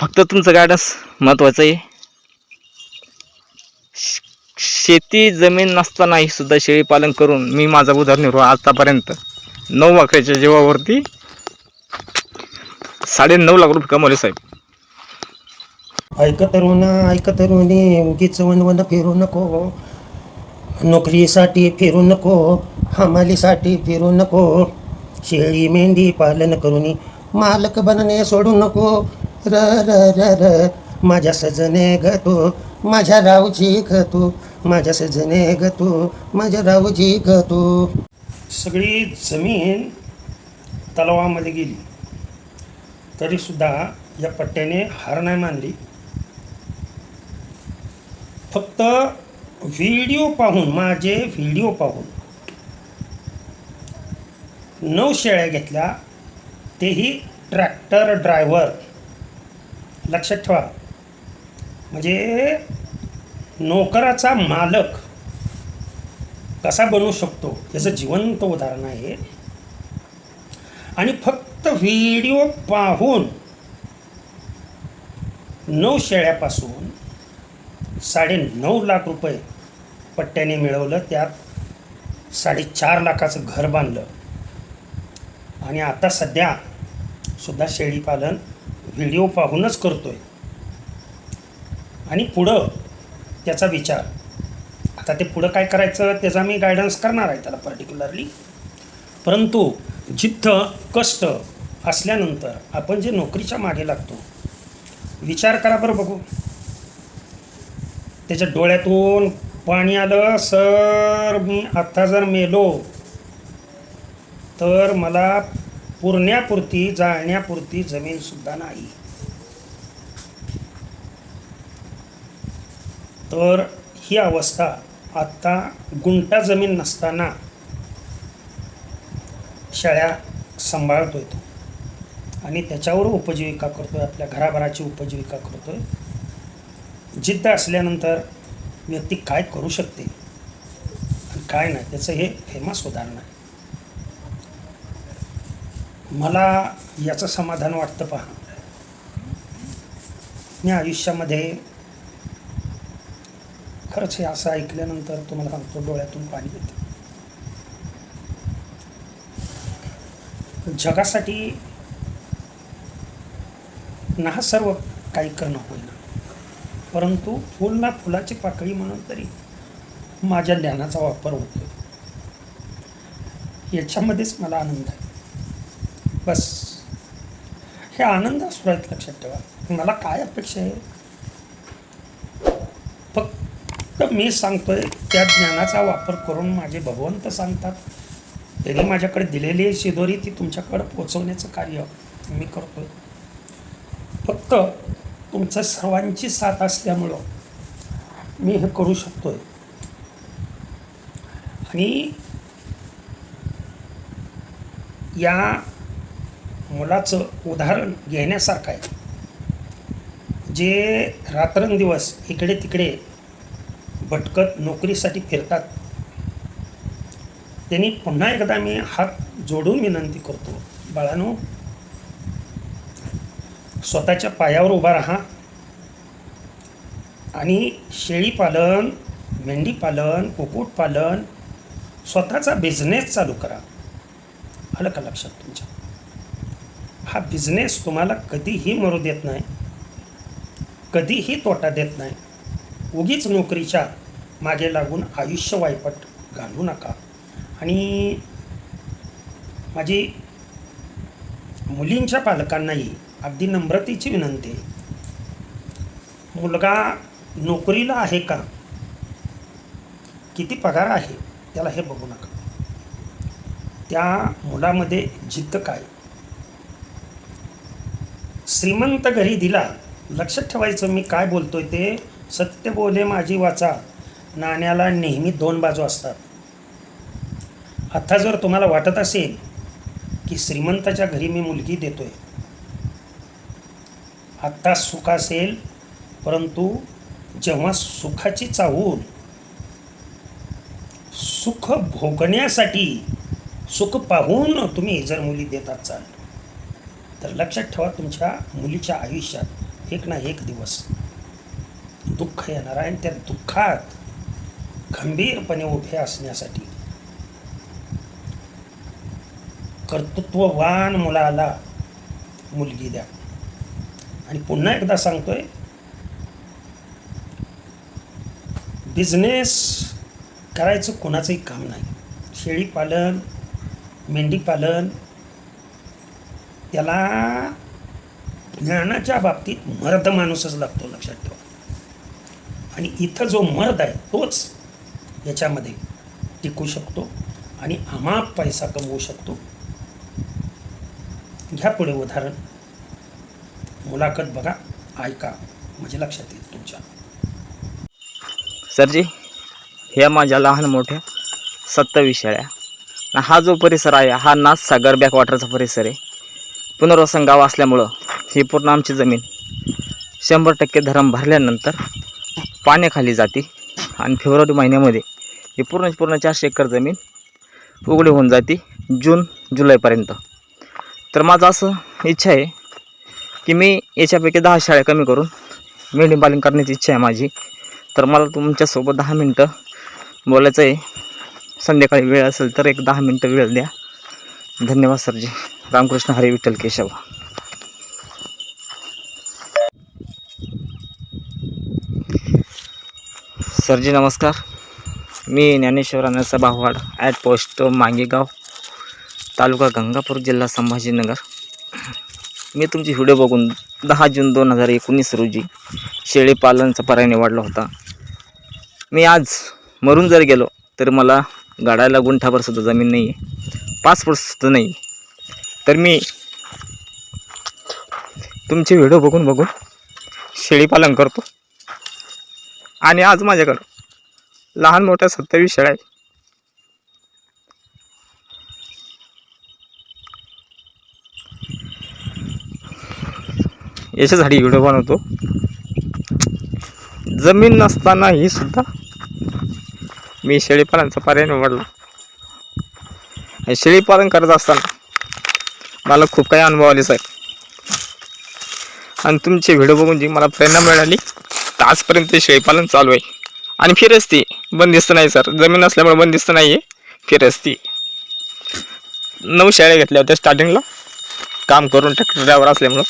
फक्त तुमचं गायडन्स महत्त्वाचं आहे. शेती जमीन नसतानाही सुद्धा शेळीपालन करून मी माझा उदरनिर्वाह आतापर्यंत नऊ वाकड्याच्या जीवावरती साडे नऊ लाख रुपये कमवले साहेब. ऐक तरुण ऐक तरुणी उगीच वनवन फिरू नको. नोकरीसाठी फिरू नको हमालीसाठी फिरू नको. शेळी मेंढी पालन करून मालक बनणे सोडू नको. र र र र. माझ्या सजने ग तू माझ्या रावची ग तू माझ्या सजने ग तू माझ्या रावची ग तू. सगळी जमीन तलावामध्ये गेली. तरीसुद्धा या पट्ट्याने हार नाही मानली. फक्त व्हिडिओ पाहून माझे व्हिडिओ पाहून नऊ शेळ्या घेतल्या तेही ट्रॅक्टर ड्रायव्हर. लक्षात ठेवा. म्हणजे नोकराचा मालक कसा बनू शकतो? याचं जिवंत उदाहरण आहे. आणि फक्त व्हिडिओ पाहून नऊ शेळ्यापासून साडे नऊ लाख रुपये पट्ट्याने मिळवलं. त्यात साडेचार लाखाचं घर बांधलं. आणि आता सध्या सुद्धा शेळीपालन व्हिडिओ पाहूनच करतो आहे आणि पुढं त्याचा विचार. आता ते पुढं काय करायचं त्याचा मी गायडन्स करणार आहे त्याला पर्टिक्युलरली परंतु जिद्द कष्ट असल्यानंतर आपण जे नोकरीच्या मागे लागतो विचार करा बरं बघू. त्याच्या डोळ्यातून पाणी आलं सर मी आत्ता जर मेलो तर मला पुरण्यापुरती जाळण्यापुरती जमीनसुद्धा नाही. तर ही अवस्था आत्ता गुंटा जमीन नसताना शाळ्या आहे तो. आणि त्याच्यावर उपजीविका करतोय आपल्या घराभराची उपजीविका करतोय. जिद्द असल्यानंतर व्यक्ती काय करू शकते? आणि काय नाही त्याचं हे फेमस उदाहरण आहे. मला याचं समाधान वाटतं पहा. मी आयुष्यामध्ये खरंच हे असं ऐकल्यानंतर तुम्हाला सांगतो डोळ्यातून पाणी येतं. जगासाठी ना सर्व काही करणं होईना परंतु फुल ना फुलाची पाकळी म्हणून तरी माझ्या ज्ञानाचा वापर होतो याच्यामध्येच मला आनंद आहे. बस. हे आनंद असू आहेत लक्षात ठेवा. मला काय अपेक्षा आहे? फक्त मी सांगतोय त्या ज्ञानाचा वापर करून माझे भगवंत सांगतात. त्यांनी माझ्याकडे दिलेली शिदोरी ती तुमच्याकडे पोचवण्याचं कार्य मी करतोय. फक्त तुमचं सर्वांची साथ असल्यामुळं मी हे करू शकतोय. आणि या मुलाचं उदाहरण घेण्यासारखं आहे. जे रात्रंदिवस इकडे तिकडे भटकत नोकरीसाठी फिरतात त्यांनी पुन्हा एकदा मी हात जोडून विनंती करतो बाळानो स्वतःच्या पायावर उभा राहा आणि शेळीपालन मेंढीपालन कुक्कुटपालन स्वतःचा बिझनेस चालू करा. आलं का लक्षात तुमच्या? हा बिझनेस तुम्हाला कधीही मरू देत नाही. कधीही तोटा देत नाही. उगीच नोकरीच्या मागे लागून आयुष्य वायपट घालू नका. आणि माझी मुलींच्या पालकांनाही अगदी नम्रतेची विनंती आहे. मुलगा नोकरीला आहे का? किती पगार आहे? त्याला हे बघू नका. त्या मुलामध्ये जिद्द काय? श्रीमंत घरी दिला. लक्षात ठेवायचं मी काय बोलतोय ते. सत्य बोले माझी वाचा. नाण्याला नेहमी दोन बाजू असतात. आता जर तुम्हाला वाटत असेल की श्रीमंताच्या घरी मी मुलगी देतोय. आत्ता सुख असेल परंतु जेव्हा सुखाची चाहूल सुख भोगण्यासाठी सुख पाहून तुम्ही जर मुली देत असाल तर लक्षात ठेवा तुमच्या मुलीच्या आयुष्यात एक ना एक दिवस दुःख येणार आहे आणि त्या दुःखात खंबीरपणे उभे असण्यासाठी कर्तृत्ववान मुलाला मुलगी द्या. आणि पुन्हा एकदा सांगतोय बिझनेस करायचं कोणाचंही काम नाही. शेळीपालन मेंढीपालन त्याला ज्ञानाच्या बाबतीत मर्द माणूसच लागतो लक्षात ठेवा. आणि इथं जो मर्द आहे तोच याच्यामध्ये टिकू शकतो आणि अमाप पैसा कमवू शकतो. घ्या पुढे उदाहरण. मुलाखत बघा ऐका म्हणजे लक्षात येईल तुमच्या. सरजी ह्या माझ्या लहान मोठ्या सत्तावीस शाळ्या हा जो परिसर आहे हा नाथ सागर बॅकवॉटरचा परिसर आहे. पुनर्वसन गाव असल्यामुळं ही पूर्ण आमची जमीन शंभर टक्के धरण भरल्यानंतर पाण्याखाली जाते आणि फेब्रुवारी महिन्यामध्ये ही पूर्ण पूर्ण चारशे एकर जमीन उघडी होऊन जाते जून जुलैपर्यंत. तर माझं असं इच्छा आहे की मी याच्यापैकी दहा शाळा कमी करून मेंढीपालन करण्याची इच्छा आहे माझी. तर मला तुमच्यासोबत दहा मिनटं बोलायचं आहे. संध्याकाळी वेळ असेल तर एक दहा मिनटं वेळ द्या. धन्यवाद सरजी. रामकृष्ण हरी विठ्ठल केशव. सरजी नमस्कार. मी ज्ञानेश्वर अनसा भाववाड ॲट पोस्ट मांगेगाव तालुका गंगापूर जिल्हा संभाजीनगर. मी तुमची व्हिडिओ बघून दहा जून दोन हजार एकोणीस रोजी शेळीपालनचा पर्याय निवडला होता. मी आज मरून जर गेलो तर मला गाडायला गुंठाभर सुद्धा जमीन नाही आहे पाच सुद्धा नाही. तर मी तुमचे व्हिडिओ बघून बघून शेळीपालन करतो. आणि आज माझ्याकडं लहान मोठ्या सत्तावीस शेळ्या आहे याच्यासाठी व्हिडिओ बनवतो. जमीन नसतानाही सुद्धा मी शेळीपालनचा पर्याय निवडला. हे शेळीपालन करत असताना मला खूप काही अनुभव आले साहेब. आणि तुमचे व्हिडिओ बघून जी मला प्रेरणा मिळाली तर आजपर्यंत ते शेळीपालन चालू आहे. आणि फिरस्ती बंदिस्त नाही सर. जमीन असल्यामुळे बंदिस्त नाही आहे फिरस्ती. नऊ शेळ्या घेतल्या होत्या स्टार्टिंगला काम करून ट्रॅक्टर ड्रायव्हर असल्यामुळं.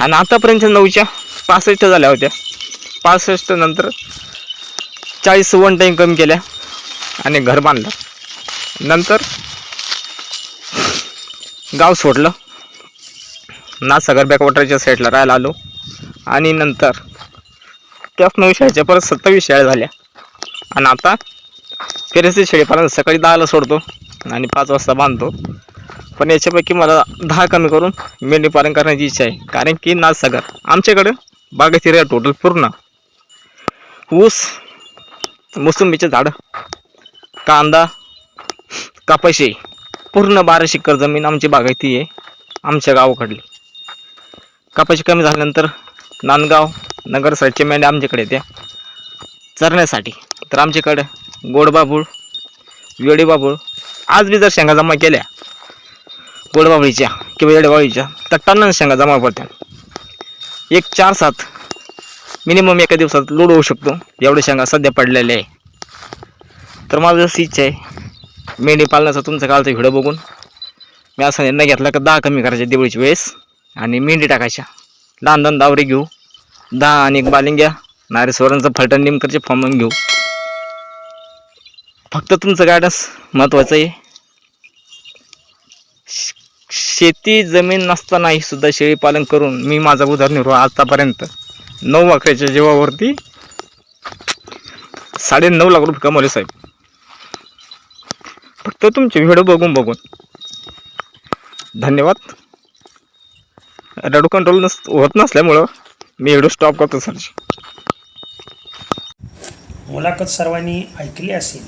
आणि आतापर्यंत नऊच्या पासष्ट झाल्या होत्या. पासष्ट नंतर चाळीस वन टाईम कमी केल्या आणि घर बांधलं. नंतर गाव सोडलं. नासागर बॅकवॉटरच्या साईडला राहायला आलो. आणि नंतर त्याच नऊ शाळेच्या परत सत्तावीस शाळा झाल्या. आणि आता फिरस्ती शेळीपालन सकाळी दहाला सोडतो आणि पाच वाजता बांधतो. पण याच्यापैकी मला दहा कमी करून मेंढीपालन करण्याची इच्छा आहे. कारण की नाथसागर आमच्याकडं बागायती एरिया टोटल पूर्ण ऊस मोसंबीचे झाडं कांदा कापाशी पूर्ण बाराशे एकर जमीन आमची बागायती आहे. आमच्या गावाकडली. कापाशी कमी झाल्यानंतर नांदगाव नगर साईडचे मेंढ्या आमच्याकडे येत्या. चरण्यासाठी. तर आमच्याकडे गोडबाबूळ वेडीबाबूळ आज बी जर शेंगा जमा केल्या गोडबाबळीच्या किंवा येडेबाळीच्या तर टन्नाने शेंगा जमा पडतात एक चार सात मिनिमम एका दिवसात लोड होऊ शकतो. एवढे शेंगा सध्या पडलेले आहे. तर माझं जशी इच्छा आहे मेंढी पालनाचा तुमचा कालचा व्हिडिओ बघून. मी असा निर्णय घेतला का दहा कमी करायच्या दिवाळीच्या वेळेस आणि मेंढी टाकायच्या. लहान लहान दावरे घेऊ. दहा आणि एक बालिंग्या नारेश्वरांचं फलटण निमकरचे फॉर्म घेऊ. फक्त तुमचं गायडन्स महत्त्वाचं आहे. शेती जमीन नसतानाही सुद्धा शेळीपालन करून मी माझा उदरनिर्वाह आतापर्यंत. नऊ अकराच्या जीवावरती साडे नऊ लाख रुपये कमवले साहेब. फक्त तुमचे व्हिडिओ बघून बघून. धन्यवाद. रडू कंट्रोल नस होत नसल्यामुळं मी व्हिडिओ स्टॉप करतो सर मुलाखत सर्वांनी ऐकली असेल.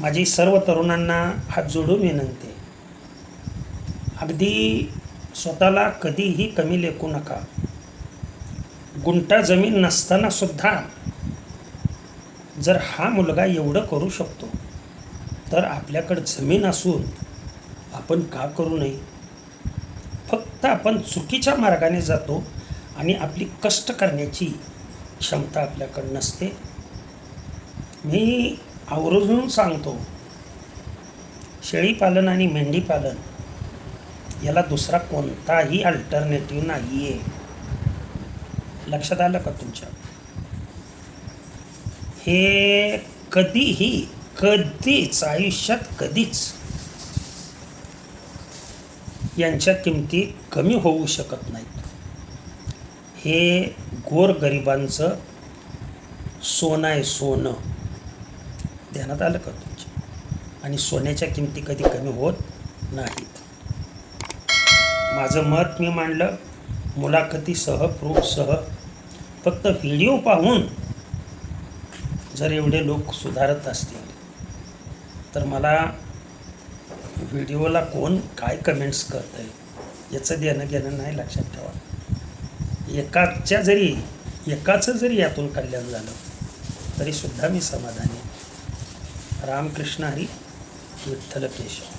माझी सर्व तरुणांना हात जोडून विनंती. अगदी स्वतःला कधीही कमी लेखू नका. गुंटा जमीन नसताना सुद्धा जर हा मुलगा एवढं करू शकतो तर आपल्याकडं जमीन असून आपण का करू नये? फक्त आपण चुकीच्या मार्गाने जातो आणि आपली कष्ट करण्याची क्षमता आपल्याकडं नसते. मी आवर्जून सांगतो शेळीपालन आणि मेंढीपालन याला दुसरा कोणताही अल्टरनेटिव्ह नाही आहे लक्षात आलं का तुमच्या? हे कधीही कधीच आयुष्यात कधीच यांच्या किमती कमी होऊ शकत नाहीत. हे गोरगरिबांचं सोनं आहे सोनं. ध्यानात आलं का तुमच्या? आणि सोन्याच्या किमती कधी कमी होत नाहीत. माझं मत मी मांडलं मुलाखतीसह प्रूफसह फक्त व्हिडिओ पाहून जर एवढे लोक सुधारत असतील. तर मला व्हिडिओला कोण काय कमेंट्स करत आहे याचं देणं घेणं नाही लक्षात ठेवा. एकाच्या जरी एकाचं जरी यातून कल्याण झालं तरीसुद्धा मी समाधानी रामकृष्ण हरी विठ्ठल केशव